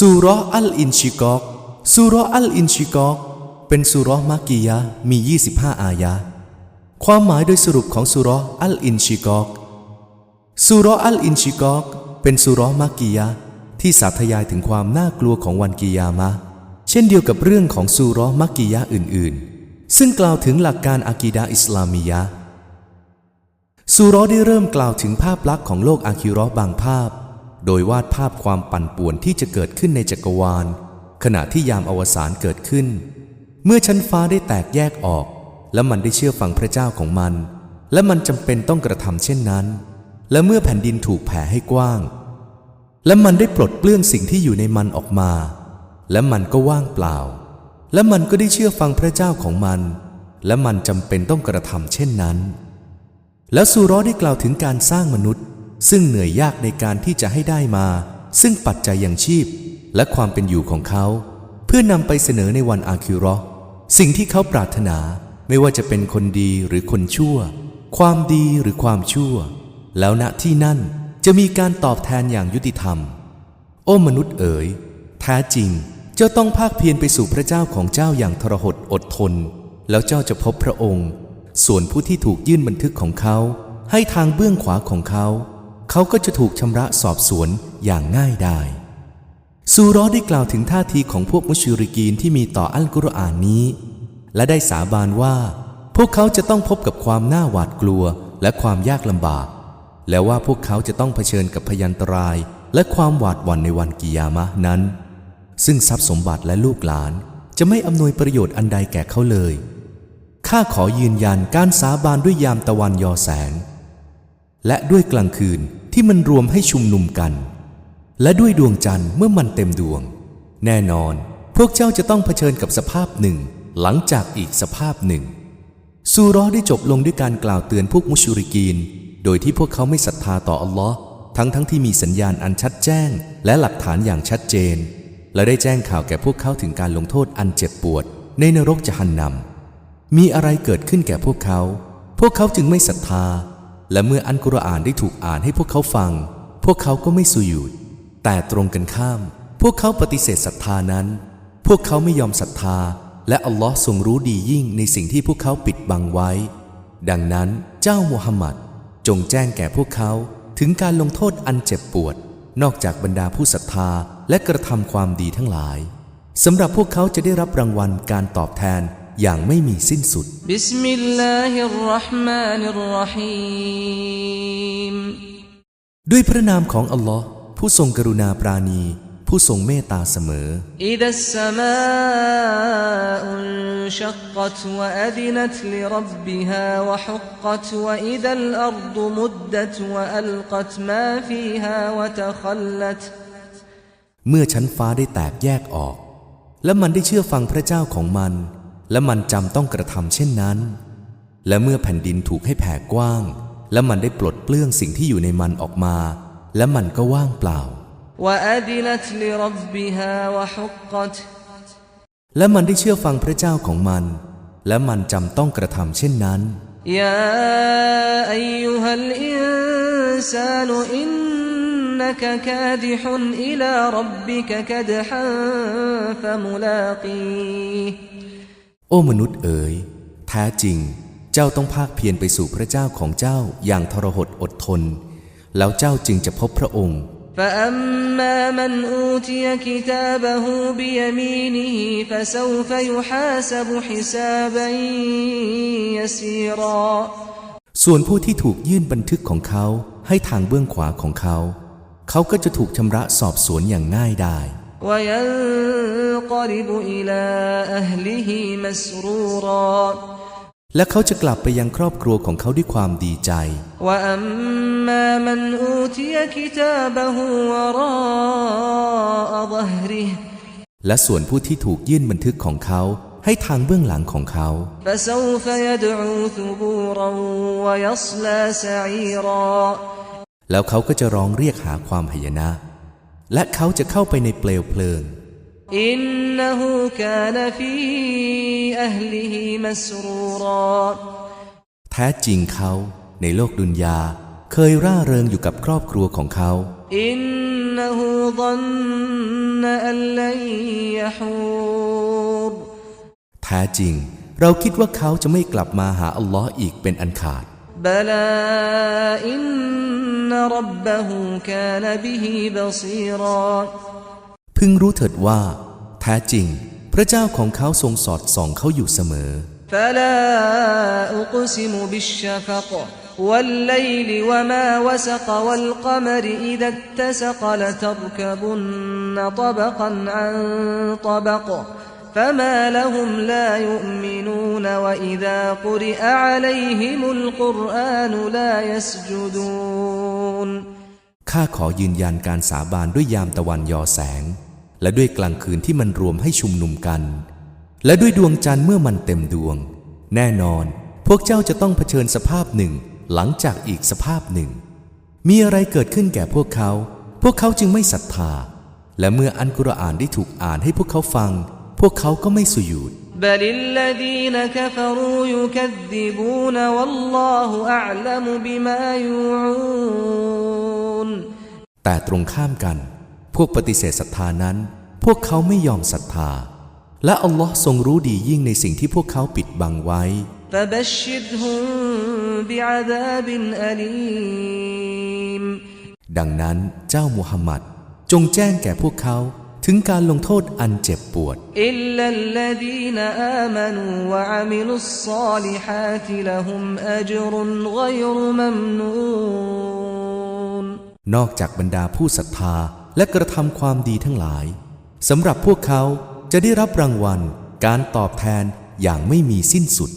สุรอัลอินชิกอกสุรอัลอินชิกอกเป็นสุราะห์มักกียะมี 25 อายะ ความหมายโดยสรุปของสุรอัลอินชิกอกสุรอัลอินชิกอกเป็นสุรมักกียะที่สาธยายถึงความน่ากลัวของวันกิยามะ เช่นเดียวกับเรื่องของสุรมักกียะอื่นๆ ซึ่งกล่าวถึงหลักการอากีดะห์อิสลามียะห์ซูเรอได้เริ่มกล่าวถึงภาพลักษณ์ของโลกอาคิรอบางภาพ โดยวาดภาพความปั่นป่วนที่จะเกิดขึ้นในจักรวาล ขณะที่ยามอวสานเกิดขึ้น เมื่อชั้นฟ้าได้แตกแยกออก และมันได้เชื่อฟังพระเจ้าของมัน และมันจำเป็นต้องกระทำเช่นนั้น และเมื่อแผ่นดินถูกแผ่ให้กว้าง และมันได้ปลดเปลื้องสิ่งที่อยู่ในมันออกมา และมันก็ว่างเปล่า และมันก็ได้เชื่อฟังพระเจ้าของมัน และมันจำเป็นต้องกระทำเช่นนั้น แล้วซูเรอได้กล่าวถึงการสร้างมนุษย์ ซึ่งเหนื่อยยากในการที่จะให้ได้มา ซึ่งปัจจัยอยังชีพและความเป็นอยู่ของเขา เพื่อนำไปเสนอในวันอาคิเรอสิ่งที่เขาปรารถนาไม่ว่าจะเป็นคนดีหรือคนชั่ว ความดีหรือความชั่ว แล้วณที่นั่นจะมีการตอบแทนอย่างยุติธรรม โอ้มนุษย์เอ๋ยแท้จริง เจ้าต้องภาคเพียรไปสู่พระเจ้าของเจ้าอย่างทรหดอดทน แล้วเจ้าจะพบพระองค์ ส่วนผู้ที่ถูกยื่นบันทึกของเขา ให้ทางเบื้องขวาของเขา เขาก็จะถูกชำระสอบสวนอย่างง่ายไดายซูรอได้กล่าวถึงท่าทีของพวกมุชริกีนที่มีต่ออัลกุรอานนี้ และได้สาบานว่า พวกเขาจะต้องพบกับความน่าหวาดกลัวและความยากลำบาก และว่าพวกเขาจะต้องเผชิญกับพยันตราย และความหวาดหวั่นในวันกิยามะนั้น ซึ่งทรัพย์สมบัติและลูกหลานจะไม่อำนวยประโยชน์อันใดแก่เขาเลยข้าขอยืนยันการสาบานด้วยยามตะวันยอแสง และด้วยกลางคืน ที่มันรวมให้ชุมนุมกัน และด้วยดวงจันทร์เมื่อมันเต็มดวง แน่นอนพวกเจ้าจะต้องเผชิญกับสภาพหนึ่ง หลังจากอีกสภาพหนึ่งซูเรอได้จบลงด้วยการกล่าวเตือนพวกมุชริกีน โดยที่พวกเขาไม่ศรัทธาต่ออัลลอฮ์ทั้งทั้งที่มีสัญญาณอันชัดแจ้ง และหลักฐานอย่างชัดเจน และได้แจ้งข่าวแก่พวกเขาถึงการลงโทษอันเจ็บปวด ในนรกจะหันนำมีอะไรเกิดขึ้นแก่พวกเขา พวกเขาจึงไม่ศรัทธา และเมื่ออันกุรอานได้ถูกอ่านให้พวกเขาฟัง พวกเขาก็ไม่สุยุดแต่ตรงกันข้าม พวกเขาปฏิเสธศรัทธานั้น พวกเขาไม่ยอมศรัทธา และอัลลอฮ์ทรงรู้ดียิ่งในสิ่งที่พวกเขาปิดบังไว้ ดังนั้นเจ้ามุฮัมมัดจงแจ้งแก่พวกเขาถึงการลงโทษอันเจ็บปวด นอกจากบรรดาผู้ศรัทธาและกระทำความดีทั้งหลายสำหรับพวกเขาจะได้รับรางวัลการตอบแทน อย่างไม่มีสิ้นสุด บิสมิลลาฮิรราะห์มานิรรหีมด้วยพระนามของอัลลอฮ์ผู้ทรงกรุณาปราณี ผู้ทรงเมตตาเสมอ อิดัสสมาอุนชักกัตวะอดินัตลิรับบิฮาวะหุกกัตวะอิดัลอัรดมุดดัตวะอัลกัตมาฟีฮาวะตะคัลลัตเมื่อชั้นฟ้าได้แตกแยกออก และมันได้เชื่อฟังพระเจ้าของมัน และมันจำต้องกระทำเช่นนั้น และเมื่อแผ่นดินถูกให้แผ่กว้าง และมันได้ปลดเปลื้องสิ่งที่อยู่ในมันออกมา และมันก็ว่างเปล่า وأذنت لربها وحقت และมันได้เชื่อฟังพระเจ้าของมัน และมันจำต้องกระทำเช่นนั้น يا أيها الإنسان إنك كادح إلى ربك كدحا فملاقيه โอ้มนุษย์เอ๋ยแท้จริง เจ้าต้องภาคเพียรไปสู่พระเจ้าของเจ้าอย่างทรหดอดทน แล้วเจ้าจึงจะพบพระองค์ فأما من أوتي كتابه بيمينه فسوف يحاسب حسابا يسيرا ส่วนผู้ที่ถูกยื่นบันทึกของเขาให้ทางเบื้องขวาของเขา เขาก็จะถูกชำระสอบสวนอย่างง่ายดาย และเขาจะกลับไปยังครอบครัวของเขาด้วยความดีใจ และส่วนผู้ที่ถูกยื่นบันทึกของเขาให้ทางเบื้องหลังของเขา แล้วเขาก็จะร้องเรียกหาความหยนะ และเขาจะเข้าไปในเปลวเพลิง อินนหูกานฟีอัลลิฮิมัสรูรอแท้จริงเขาในโลกดุนยา เคยร่าเริงอยู่กับครอบครัวของเขา อินนหูดันนอัลลัยยฮูรแท้จริง เราคิดว่าเขาจะไม่กลับมาหาอัลลอฮ์อีกเป็นอันขาด بلى إن ربه كان به بصيرا พึงรู้เถิดว่า แท้จริง พระเจ้าของเขาทรงสอดส่องเขาอยู่เสมอ فلا أقسم بالشفق والليل وما وسق والقمر إذا اتسق لتركبن طبقا عن طبق فما لهم لا يؤمنون وإذا قرئ عليهم القرآن لا يسجدون ข้าขอยืนยันการสาบานด้วยยามตะวันยอแสง และด้วยกลางคืนที่มันรวมให้ชุมนุมกัน และด้วยดวงจันทร์เมื่อมันเต็มดวง แน่นอน พวกเจ้าจะต้องเผชิญสภาพหนึ่ง หลังจากอีกสภาพหนึ่ง มีอะไรเกิดขึ้นแก่พวกเขา พวกเขาจึงไม่ศรัทธา และเมื่ออันกุรอานได้ถูกอ่านให้พวกเขาฟัง พวกเขาก็ไม่สุยูดแต่ตรงข้ามกัน พวกปฏิเสธศรัทธานั้น พวกเขาไม่ยอมศรัทธา และอัลลอฮ์ทรงรู้ดียิ่งในสิ่งที่พวกเขาปิดบังไว้ ดังนั้นเจ้ามุฮัมมัดจงแจ้งแก่พวกเขา ถึงการลงโทษอันเจ็บปวดนอกจากบรรดาผู้ศรัทธาและกระทำความดีทั้งหลายสำหรับพวกเขาจะได้รับรางวัลการตอบแทนอย่างไม่มีสิ้นสุด